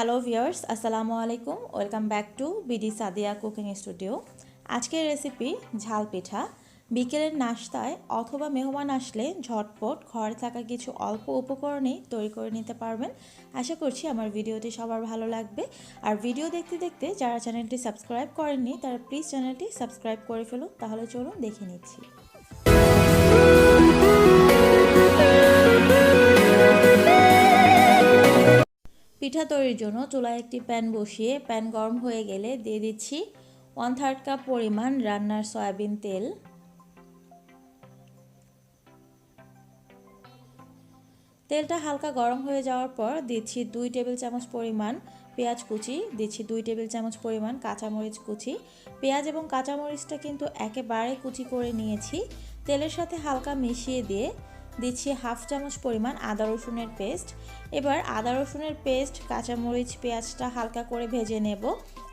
Hello viewers আসসালামু আলাইকুম welcome back to BD Sadia cooking studio আজকের রেসিপি ঝাল পিঠা। বিকেলের নাস্তায় অথবা মেহমান আসলে ঝটপট ঘরে থাকা কিছু অল্প উপকরণেই তৈরি করে নিতে পারবেন। আশা করছি আমার ভিডিওটি সবার ভালো লাগবে। আর ভিডিও দেখতে দেখতে যারা চ্যানেলটি সাবস্ক্রাইব করেননি, তারা প্লিজ চ্যানেলটি সাবস্ক্রাইব করে ফেলুন। তাহলে চলুন দেখে নিচ্ছি। পিঠা তৈরির জন্য চুলায় একটি প্যান বসিয়ে প্যান গরম হয়ে গেলে দিয়ে দিচ্ছি ওয়ান থার্ড কাপ পরিমাণ রান্নার সয়াবিন তেল। তেলটা হালকা গরম হয়ে যাওয়ার পর দিচ্ছি দুই টেবিল চামচ পরিমাণ পেঁয়াজ কুচি, দিচ্ছি দুই টেবিল চামচ পরিমাণ কাঁচামরিচ কুচি। পেঁয়াজ এবং কাঁচামরিচটা কিন্তু একেবারে কুচি করে নিয়েছি। তেলের সাথে হালকা মিশিয়ে দিয়ে দিচ্ছি হাফ চামচ পরিমাণ আদা রসুনের পেস্ট। এবার আদা রসুনের পেস্ট, কাঁচামরিচ, পেঁয়াজটা হালকা করে ভেজে নেব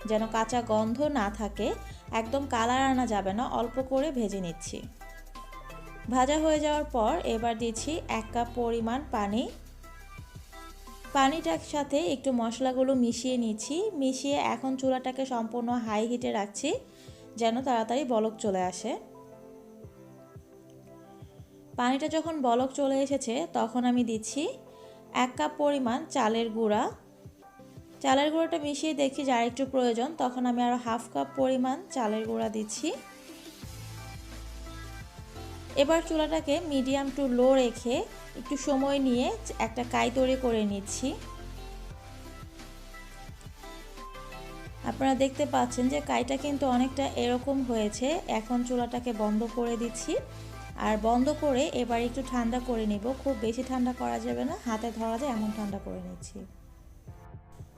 যেন কাঁচা গন্ধ না থাকে। একদম কালার আনা যাবে না, অল্প করে ভেজে নিচ্ছি। ভাজা হয়ে যাওয়ার পর এবার দিচ্ছি এক কাপ পরিমাণ পানি। পানিটার সাথে একটু মশলাগুলো মিশিয়ে নিচ্ছি। মিশিয়ে এখন চুলাটাকে সম্পূর্ণ হাই হিটে রাখছি যেন তাড়াতাড়ি বলক চলে আসে। পানিটা যখন বলক চলে এসেছে, তখন আমি দিচ্ছি এক কাপ পরিমাণ চালের গুঁড়া। চালের গুঁড়োটা মিশিয়ে দেখি যার একটু প্রয়োজন, তখন আমি আরও হাফ কাপ পরিমাণ চালের গুঁড়া দিচ্ছি। এবার চুলাটাকে মিডিয়াম টু লো রেখে একটু সময় নিয়ে একটা কাই তৈরি করে নিচ্ছি। আপনারা দেখতে পাচ্ছেন যে কাইটা কিন্তু অনেকটা এরকম হয়েছে। এখন চুলাটাকে বন্ধ করে দিচ্ছি। আর বন্ধ করে এবার একটু ঠান্ডা করে নিব। খুব বেশি ঠান্ডা করা যাবে না, হাতে ধরা যায় এমন ঠান্ডা করে নিচ্ছি।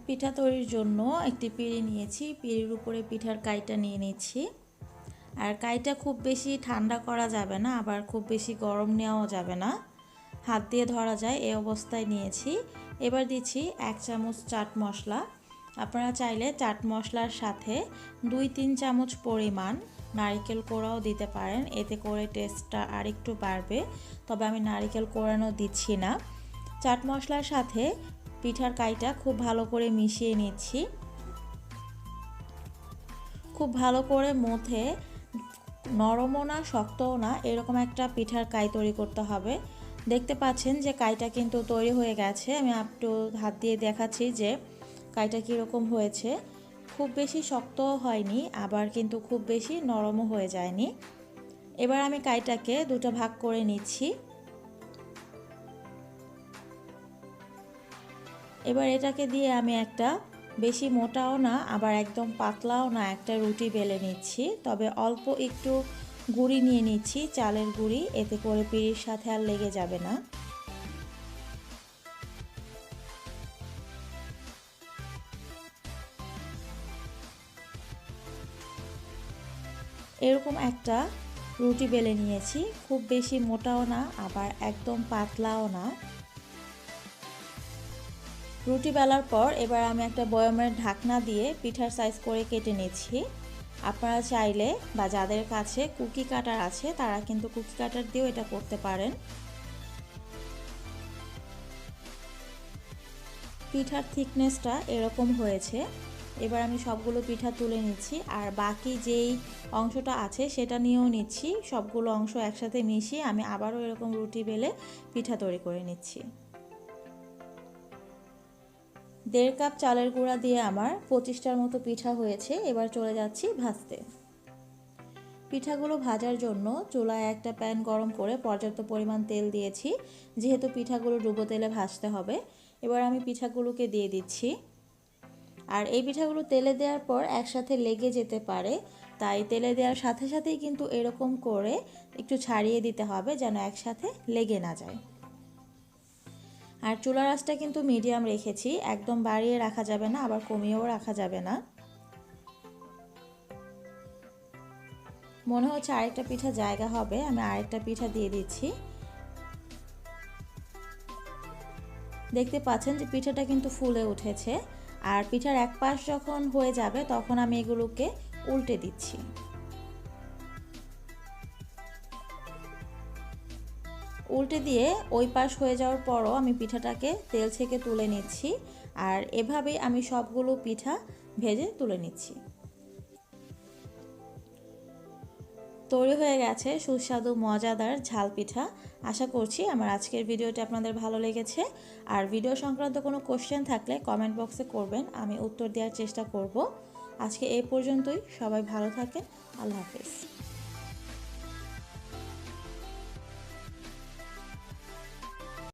পিঠা তৈরির জন্য একটি পিঁড়ি নিয়েছি, পিঁড়ির উপরে পিঠার কাইটা নিয়ে নিচ্ছি। আর কাইটা খুব বেশি ঠান্ডা করা যাবে না, আবার খুব বেশি গরম নেওয়াও যাবে না। হাত দিয়ে ধরা যায় এই অবস্থায় নিয়েছি। এবার দিচ্ছি এক চামচ চাট মশলা। আপনারা চাইলে চাট মশলার সাথে দুই তিন চামচ পরিমাণ নারিকেল কোড়াও দিতে পারেন। এতে করে টেস্টটা আরেকটু বাড়বে। তবে আমি নারিকেল কোড়ানো দিচ্ছি না। চাট মশলার সাথে পিঠার কাইটা খুব ভালো করে মিশিয়ে নিচ্ছি। খুব ভালো করে মথে, নরমও না, শক্তও না, এরকম একটা পিঠার কাই তৈরি করতে হবে। দেখতে পাচ্ছেন যে কাইটা কিন্তু তৈরি হয়ে গেছে। আমি একটু হাত দিয়ে দেখাচ্ছি যে কাইটা কীরকম হয়েছে। খুব বেশি শক্তও হয়নি, আবার কিন্তু খুব বেশি নরমও হয়ে যায়নি। এবার আমি কাইটাকে দুটো ভাগ করে নিচ্ছি। এবার এটাকে দিয়ে আমি একটা বেশি মোটাও না, আবার একদম পাতলাও না একটা রুটি বেলে নিচ্ছি। তবে অল্প একটু গুঁড়ি নিয়ে নিচ্ছি, চালের গুঁড়ি, এতে করে পিড়ির সাথে আর লেগে যাবে না। এরকম একটা রুটি বেলে নিয়েছি। খুব বেশি মোটাও না, আবার একদম পাতলাও না। রুটি বেলার পর এবার আমি একটা বয়মের ঢাকনা দিয়ে পিঠার সাইজ করে কেটে নিচ্ছি। আপনারা চাইলে বা যাদের কাছে কুকি কাটার আছে, তারা কিন্তু কুকি কাটার দিয়েও এটা করতে পারেন। পিঠার থিকনেসটা এরকম হয়েছে। এবার আমি সবগুলো পিঠা তুলে নিচ্ছি আর বাকি যেই অংশটা আছে সেটা নিয়েও নিচ্ছি। সবগুলো অংশ একসাথে মিশিয়ে আমি আবারও এরকম রুটি বেলে পিঠা তৈরি করে নিচ্ছি। দেড় কাপ চালের গুঁড়া দিয়ে আমার পঁচিশটার মতো পিঠা হয়েছে, এবার চলে যাচ্ছি ভাজতে। পিঠাগুলো ভাজার জন্য চুলায় একটা প্যান গরম করে পর্যাপ্ত পরিমাণ তেল দিয়েছি, যেহেতু পিঠাগুলো ডুবো তেলে ভাজতে হবে। এবার আমি পিঠাগুলোকে দিয়ে দিচ্ছি। আর এই পিঠাগুলো তেলে দেওয়ার পর একসাথে লেগে যেতে পারে, তাই তেলে দেওয়ার সাথে সাথেই কিন্তু এরকম করে একটু ছাড়িয়ে দিতে হবে যেন একসাথে লেগে না যায়। আর চুলা রাসটা কিন্তু মিডিয়াম রেখেছি, একদম বাড়িয়ে রাখা যাবে না, আবার কমিয়েও রাখা যাবে না। মনে হচ্ছে আরেকটা পিঠা জায়গা হবে, আমি আরেকটা পিঠা দিয়ে দিচ্ছি। দেখতে পাচ্ছেন যে পিঠাটা কিন্তু ফুলে উঠেছে আর পিঠার এক পাশ যখন হয়ে যাবে, তখন আমি এগুলোকে উল্টে দিচ্ছি। উল্টে দিয়ে ওই পাশ হয়ে যাওয়ার পরও আমি পিঠাটাকে তেল থেকে তুলে নিচ্ছি, আর এভাবেই আমি সবগুলো পিঠা ভেজে তুলে নিচ্ছি। তৈরি হয়ে গেছে সুস্বাদু, মজাদার ঝাল পিঠা। আশা করছি আমার আজকের ভিডিওটি আপনাদের ভালো লেগেছে। আর ভিডিও সংক্রান্ত কোনো কোশ্চেন থাকলে কমেন্ট বক্সে করবেন, আমি উত্তর দেওয়ার চেষ্টা করব। আজকে এই পর্যন্তই, সবাই ভালো থাকেন, আল্লাহ হাফেজ।